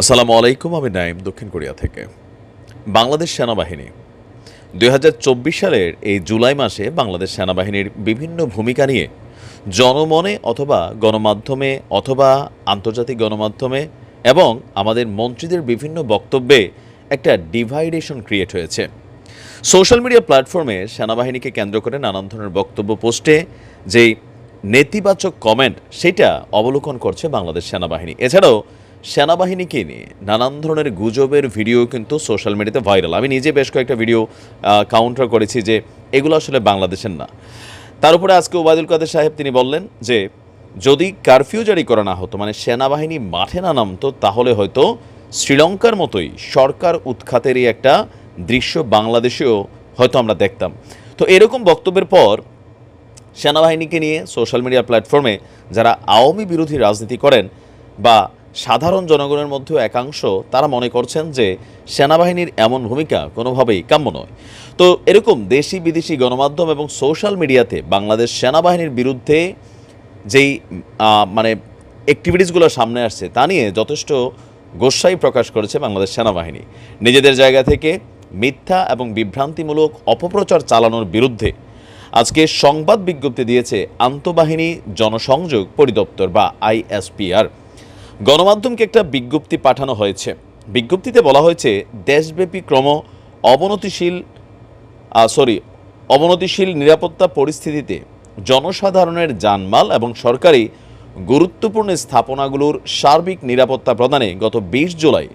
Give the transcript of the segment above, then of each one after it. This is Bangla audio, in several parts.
আসসালামু আলাইকুম, আমি নাইম দক্ষিণ কোরিয়া থেকে। বাংলাদেশ সেনাবাহিনী। দুই হাজার চব্বিশ সালের এই জুলাই মাসে বাংলাদেশ সেনাবাহিনীর বিভিন্ন ভূমিকা নিয়ে জনমনে অথবা গণমাধ্যমে অথবা আন্তর্জাতিক গণমাধ্যমে এবং আমাদের মন্ত্রীদের বিভিন্ন বক্তব্যে একটা ডিভাইডেশন ক্রিয়েট হয়েছে। সোশ্যাল মিডিয়া প্ল্যাটফর্মে সেনাবাহিনীকে কেন্দ্র করে নানান ধরনের বক্তব্য পোস্টে যেই নেতিবাচক কমেন্ট, সেটা অবলোকন করছে বাংলাদেশ সেনাবাহিনী। এছাড়াও সেনাবাহিনীকে নিয়ে? নানান ধরনের গুজবের ভিডিও কিন্তু সোশ্যাল মিডিয়াতে ভাইরাল। আমি নিজে বেশ কয়েকটা ভিডিও কাউন্টার করেছি যে এগুলো আসলে বাংলাদেশের না। তার উপরে আজকে ওবায়দুল কাদের সাহেব তিনি বললেন যে, যদি কারফিউ জারি করা না হতো মানে সেনাবাহিনী মাঠে না নামতো, তাহলে হয়তো শ্রীলঙ্কার মতোই সরকার উৎখাতেরই একটা দৃশ্য বাংলাদেশেও হয়তো আমরা দেখতাম। তো এরকম বক্তব্যের পর সেনাবাহিনীকে নিয়ে সোশ্যাল মিডিয়া প্ল্যাটফর্মে যারা আওয়ামী বিরোধী রাজনীতি করেন বা সাধারণ জনগণের মধ্যেও একাংশ তারা মনে করছেন যে সেনাবাহিনীর এমন ভূমিকা কোনোভাবেই কাম্য নয়। তো এরকম দেশি বিদেশি গণমাধ্যম এবং সোশ্যাল মিডিয়াতে বাংলাদেশ সেনাবাহিনীর বিরুদ্ধে যেই মানে অ্যাক্টিভিটিসগুলো সামনে আসছে তা নিয়ে যথেষ্ট গোসাই প্রকাশ করেছে বাংলাদেশ সেনাবাহিনী। নিজেদের জায়গা থেকে মিথ্যা এবং বিভ্রান্তিমূলক অপপ্রচার চালানোর বিরুদ্ধে আজকে সংবাদ বিজ্ঞপ্তি দিয়েছে আন্তঃবাহিনী জনসংযোগ পরিদপ্তর বা আইএসপিআর। গণমাধ্যমকে একটা বিজ্ঞপ্তি পাঠানো হয়েছে। বিজ্ঞপ্তিতে বলা হয়েছে, দেশব্যাপী ক্রম অবনতিশীল সরি অবনতিশীল নিরাপত্তা পরিস্থিতিতে জনসাধারণের জানমাল এবং সরকারি গুরুত্বপূর্ণ স্থাপনাগুলোর সার্বিক নিরাপত্তা প্রদানে গত বিশ জুলাই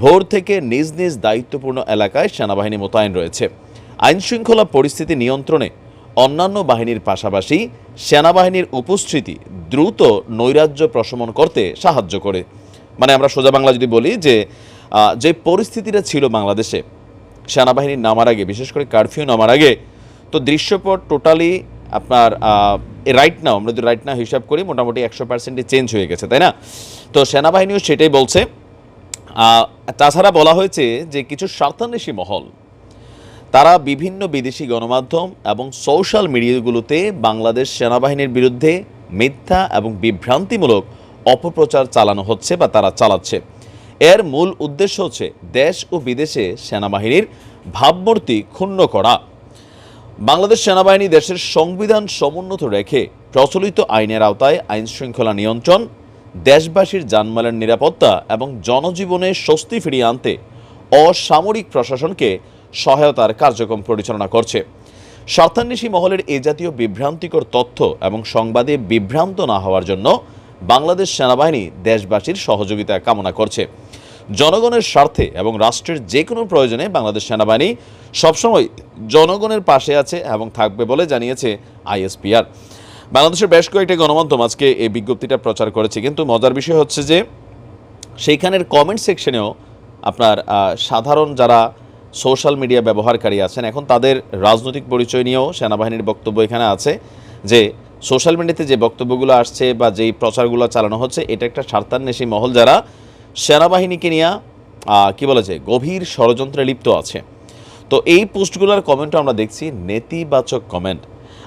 ভোর থেকে নিজ নিজ দায়িত্বপূর্ণ এলাকায় সেনাবাহিনী মোতায়েন রয়েছে। আইনশৃঙ্খলা পরিস্থিতি নিয়ন্ত্রণে অন্যান্য বাহিনীর পাশাপাশি সেনাবাহিনীর উপস্থিতি দ্রুত নৈরাজ্য প্রশমন করতে সাহায্য করে। মানে আমরা সোজা বাংলা যদি বলি যে যে পরিস্থিতিটা ছিল বাংলাদেশে সেনাবাহিনীর নামার আগে, বিশেষ করে কারফিউ নামার আগে, তো দৃশ্যপট টোটালি আপনার রাইট নাও আমরা যদি রাইট নাও হিসাব করি, মোটামুটি একশো পার্সেন্টই চেঞ্জ হয়ে গেছে, তাই না? তো সেনাবাহিনীও সেটাই বলছে। তাছাড়া বলা হয়েছে যে, কিছু স্বার্থান্বেষী মহল তারা বিভিন্ন বিদেশি গণমাধ্যম এবং সোশ্যাল মিডিয়াগুলোতে বাংলাদেশ সেনাবাহিনীর বিরুদ্ধে মিথ্যা এবং বিভ্রান্তিমূলক অপপ্রচার চালানো হচ্ছে বা তারা চালাচ্ছে। এর মূল উদ্দেশ্য হচ্ছে দেশ ও বিদেশে সেনাবাহিনীর ভাবমূর্তি ক্ষুণ্ণ করা। বাংলাদেশ সেনাবাহিনী দেশের সংবিধান সমুন্নত রেখে প্রচলিত আইনের আওতায় আইন শৃঙ্খলা নিয়ন্ত্রণ, দেশবাসীর জানমালের নিরাপত্তা এবং জনজীবনে স্বস্তি ফিরিয়ে আনতে অসামরিক প্রশাসনকে সহায়তার কার্যক্রম পরিচালনা করছে। স্বার্থান্বেষী মহলের এ জাতীয় বিভ্রান্তিকর তথ্য এবং সংবাদে বিভ্রান্ত না হওয়ার জন্য বাংলাদেশ সেনাবাহিনী দেশবাসীর সহযোগিতা কামনা করছে। জনগণের স্বার্থে এবং রাষ্ট্রের যে কোনো প্রয়োজনে বাংলাদেশ সেনাবাহিনী সবসময় জনগণের পাশে আছে এবং থাকবে বলে জানিয়েছে আইএসপিআর। বাংলাদেশের বেশ কয়েকটি গণমাধ্যম আজকে এই বিজ্ঞপ্তিটা প্রচার করেছে, কিন্তু মজার বিষয় হচ্ছে যে, সেইখানের কমেন্ট সেকশনেও আপনার সাধারণ যারা সোশ্যাল মিডিয়া ব্যবহারকারী আছেন। এখন তাদের রাজনৈতিক পরিচয় নিয়েও সেনাবাহিনীর বক্তব্য এখানে আছে যে, সোশ্যাল মিডিয়াতে যে বক্তব্যগুলো আসছে বা যেই প্রচারগুলো চালানো হচ্ছে, এটা একটা স্বার্থান্বেষী মহল যারা সেনাবাহিনীকে নিয়ে কি বলা যায় গভীর ষড়যন্ত্রে লিপ্ত আছে। তো এই পোস্টগুলোর কমেন্টও আমরা দেখছি, নেতিবাচক কমেন্ট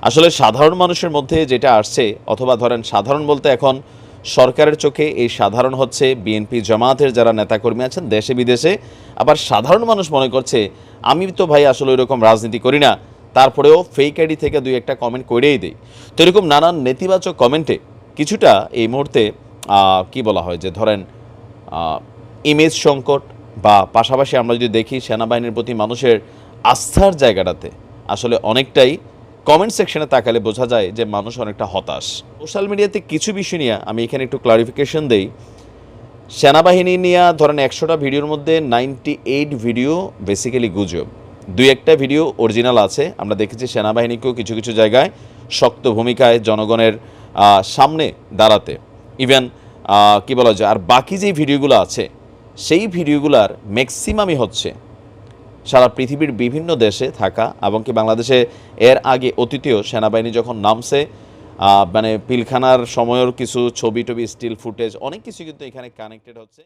আসলে সাধারণ মানুষের মধ্যে যেটা আসছে, অথবা ধরেন সাধারণ বলতে এখন সরকারের চোখে এই সাধারণ হচ্ছে বিএনপি জামাতের যারা নেতাকর্মী আছেন দেশে বিদেশে। আবার সাধারণ মানুষ মনে করছে, আমি তো ভাই আসলে এরকম রাজনীতি করি না। তারপরেও ফেক আইডি থেকে দুই একটা কমেন্ট করেই দিই। তো এরকম নানান নেতিবাচক কমেন্টে কিছুটা এই মুহূর্তে কি বলা হয় যে ধরেন ইমেজ সংকট বা পাশাপাশি আমরা যদি দেখি সেনাবাহিনীর প্রতি মানুষের আস্থার জায়গাটাতে আসলে অনেকটাই কমেন্ট সেকশনে তাকালে বোঝা যায় যে মানুষ অনেকটা হতাশ। সোশ্যাল মিডিয়াতে কিছু বিষয় নিয়ে আমি এখানে একটু ক্লারিফিকেশন দেই। সেনাবাহিনী নিয়ে ধরেন একশোটা ভিডিওর মধ্যে নাইনটি এইট ভিডিও বেসিক্যালি গুজব। দুই একটা ভিডিও অরিজিনাল আছে। আমরা দেখেছি সেনাবাহিনীকেও কিছু কিছু জায়গায় শক্ত ভূমিকায় জনগণের সামনে দাঁড়াতে। ইভেন কি বলা যায়, আর বাকি যে ভিডিওগুলো আছে, সেই ভিডিওগুলার ম্যাক্সিমামই হচ্ছে সারা পৃথিবীর বিভিন্ন দেশে থাকা এবং কি বাংলাদেশে এর আগে অতীতেও সেনাবাহিনী যখন নামছে মানে পিলখানার সময়ের কিছু ছবি টবি স্টিল ফুটেজ, অনেক কিছু কিন্তু এখানে কানেক্টেড হচ্ছে।